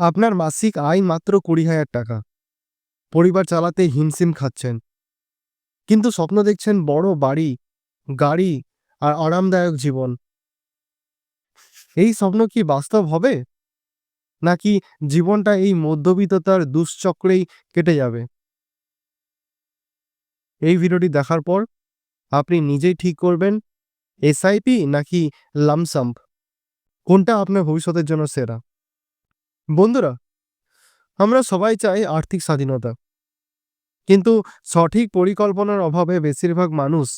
আপনার মাসিক আয় মাত্র কুড়ি হাজার টাকা। পরিবার চালাতে হিমশিম খাচ্ছেন। কিন্তু স্বপ্ন দেখছেন বড় বাড়ি, গাড়ি আর আরামদায়ক জীবন। এই স্বপ্ন কি বাস্তব হবে? নাকি জীবনটা এই মধ্যবিত্ততার দুশ্চক্রেই কেটে যাবে? এই ভিডিওটি দেখার পর আপনি নিজেই ঠিক করবেন, এসআইপি নাকি লামসাম্প? কোনটা আপনার ভবিষ্যতের জন্য সেরা? বন্ধুরা, আমরা সবাই চাই আর্থিক স্বাধীনতা। কিন্তু সঠিক পরিকল্পনার অভাবে বেশিরভাগ মানুষ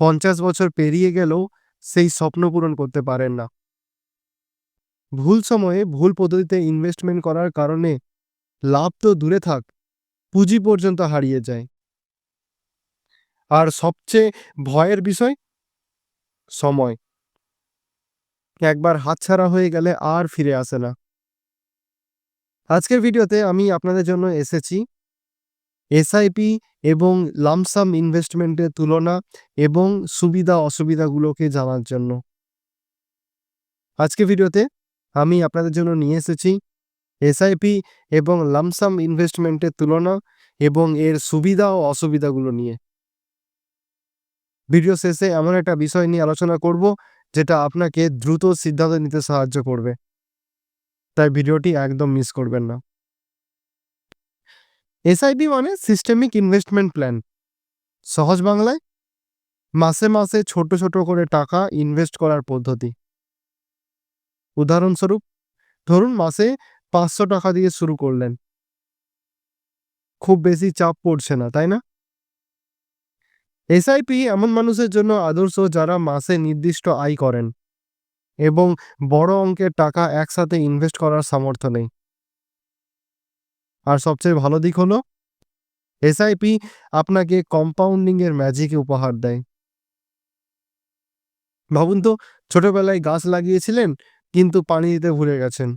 পঞ্চাশ বছর পেরিয়ে গেলেও সেই স্বপ্ন পূরণ করতে পারেন না। ভুল সময়ে ভুল পদ্ধতিতে ইনভেস্টমেন্ট করার কারণে লাভ তো দূরে থাক, পুঁজি পর্যন্ত হারিয়ে যায়। আর সবচেয়ে ভয়ের বিষয়, সময়। একবার হাতছাড়া হয়ে গেলে আর ফিরে আসে না। আজকের ভিডিওতে আমি আপনাদের জন্য এসেছি এসআইপি এবং লামসাম ইনভেস্টমেন্টের তুলনা এবং সুবিধা অসুবিধাগুলোকে জানার জন্য। আজকে ভিডিওতে আমি আপনাদের জন্য নিয়ে এসেছি এসআইপি এবং লামসাম ইনভেস্টমেন্টের তুলনা এবং এর সুবিধা ও অসুবিধাগুলো নিয়ে। ভিডিও শেষে এমন একটা বিষয় নিয়ে আলোচনা করব, যেটা আপনাকে দ্রুত সিদ্ধান্ত নিতে সাহায্য করবে। তাই ভিডিওটি একদম মিস করবেন না। এসআইপি মানে সিস্টেমিক ইনভেস্টমেন্ট প্ল্যান সহজ বাংলায়, মাসে মাসে ছোট ছোট করে টাকা ইনভেস্ট করার পদ্ধতি। উদাহরণস্বরূপ, ধরুন মাসে পাঁচশো টাকা দিয়ে শুরু করলেন। খুব বেশি চাপ পড়ছে না, তাই না? এসআইপি এমন মানুষের জন্য আদর্শ যারা মাসে নির্দিষ্ট আয় করেন। এবং বড় অঙ্কের টাকা একসাথে ইনভেস্ট করার সামর্থ্য নেই। আর সবচেয়ে ভালো দিক হলো এসআইপি আপনাকে কম্পাউন্ডিং এর ম্যাজিক উপহার দেয়। ভাবুন তো, ছোটবেলায় গাছ লাগিয়েছিলেন, কিন্তু পানি দিতে ভুলে গেছেন।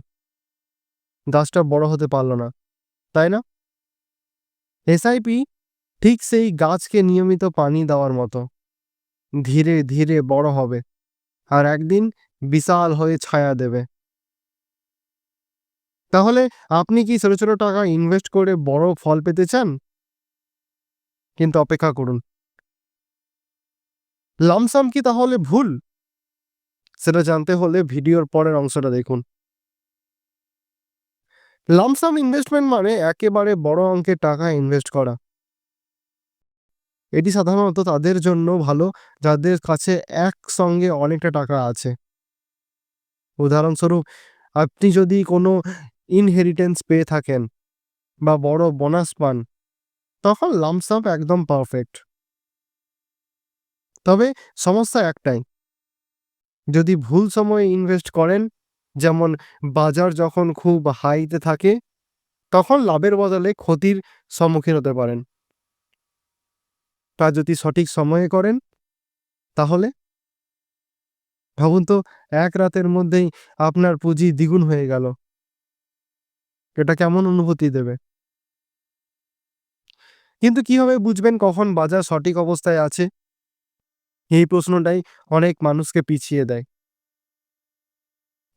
গাছটা বড় হতে পারল না, তাই না? এসআইপি ঠিক সেই গাছকে নিয়মিত পানি দেওয়ার মতো। ধীরে ধীরে বড় হবে। আর একদিন বিশাল হয়ে ছায়া দেবে। তাহলে আপনি কি ছোট ছোট টাকা ইনভেস্ট করে বড় ফল পেতে চান? কিন্তু অপেক্ষা করুন। লামসাম কি তাহলে ভুল? সেটা জানতে হলে ভিডিওর পরের অংশটা দেখুন। লামসাম ইনভেস্টমেন্ট মানে একেবারে বড় অঙ্কের টাকা ইনভেস্ট করা। এটি সাধারণত তাদের জন্য ভালো, যাদের কাছে একসঙ্গে অনেকটা টাকা আছে। উদাহরণস্বরূপ, আপনি যদি কোনো ইনহেরিটেন্স পেয়ে থাকেন বা বড় বোনাস পান, তখন লামসাম একদম পারফেক্ট তবে সমস্যা একটাই, যদি ভুল সময়ে ইনভেস্ট করেন, যেমন বাজার যখন খুব হাইতে থাকে, তখন লাভের বদলে ক্ষতির সম্মুখীন হতে পারেন। তা যদি সঠিক সময়ে করেন, তাহলে? ভাবুন তো, এক রাতের মধ্যেই আপনার পুঁজি দ্বিগুণ হয়ে গেল। এটা কেমন অনুভূতি দেবে? কিন্তু কীভাবে বুঝবেন কখন বাজার সঠিক অবস্থায় আছে? এই প্রশ্নটাই অনেক মানুষকে পিছিয়ে দেয়।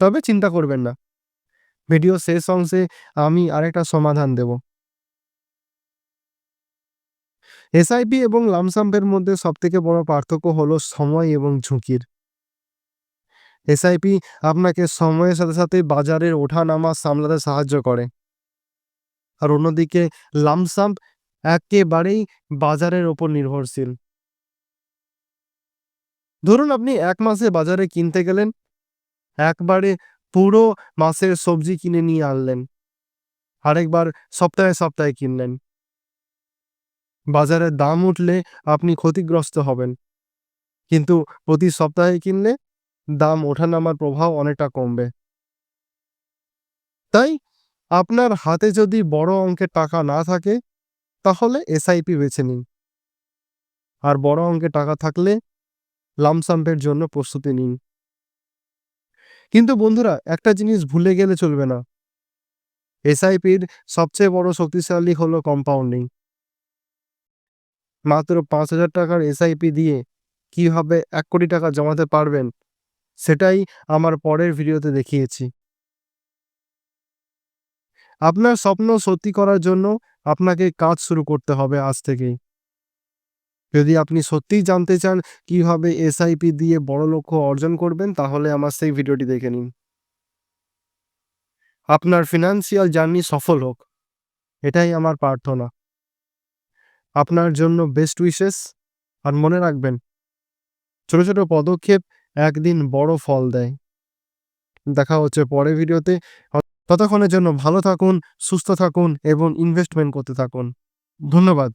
তবে চিন্তা করবেন না। ভিডিও শেষ অংশে আমি আরেকটা সমাধান দেব। এসআইপি এবং লামসাম্পের মধ্যে সবথেকে বড় পার্থক্য হলো সময় এবং ঝুঁকির। এসআইপি আপনাকে সময়ের সাথে সাথে বাজারের ওঠানামা সামলাতে সাহায্য করে। আর অন্যদিকে লামসাম্প একেবারেই বাজারের ওপর নির্ভরশীল। ধরুন আপনি এক মাসে বাজারে কিনতে গেলেন, একবারে পুরো মাসের সবজি কিনে নিয়ে আনলেন, আরেকবার সপ্তাহে সপ্তাহে কিনলেন। বাজারের দাম উঠলে আপনি ক্ষতিগ্রস্ত হবেন। কিন্তু প্রতি সপ্তাহে কিনলে দাম ওঠানামার প্রভাব অনেকটা কমবে। তাই আপনার হাতে যদি বড় অঙ্কের টাকা না থাকে, তাহলে এসআইপি বেছে নিন। আর বড় অঙ্কের টাকা থাকলে লামসাম্পের জন্য প্রস্তুতি নিন। কিন্তু বন্ধুরা, একটা জিনিস ভুলে গেলে চলবে না। এসআইপির সবচেয়ে বড় শক্তিশালী হলো কম্পাউন্ডিং মাত্র পাঁচ হাজার টাকার এসআইপি দিয়ে কীভাবে এক কোটি টাকা জমাতে পারবেন? সেটাই আমার পরের ভিডিওতে দেখিয়েছি। আপনার স্বপ্ন সত্যি করার জন্য আপনাকে কাজ শুরু করতে হবে আজ থেকেই। যদি আপনি সত্যিই জানতে চান কীভাবে এসআইপি দিয়ে বড় লক্ষ্য অর্জন করবেন, তাহলে আমার সেই ভিডিওটি দেখে নিন। আপনার ফিনান্সিয়াল জার্নি সফল হোক। এটাই আমার প্রার্থনা। আপনার জন্য বেস্ট উইশেস আর মনে রাখবেন, ছোট ছোট পদক্ষেপ একদিন বড় ফল দেয়। দেখা হচ্ছে পরে ভিডিওতে। ততক্ষণের জন্য ভালো থাকুন, সুস্থ থাকুন এবং ইনভেস্টমেন্ট করতে থাকুন। ধন্যবাদ।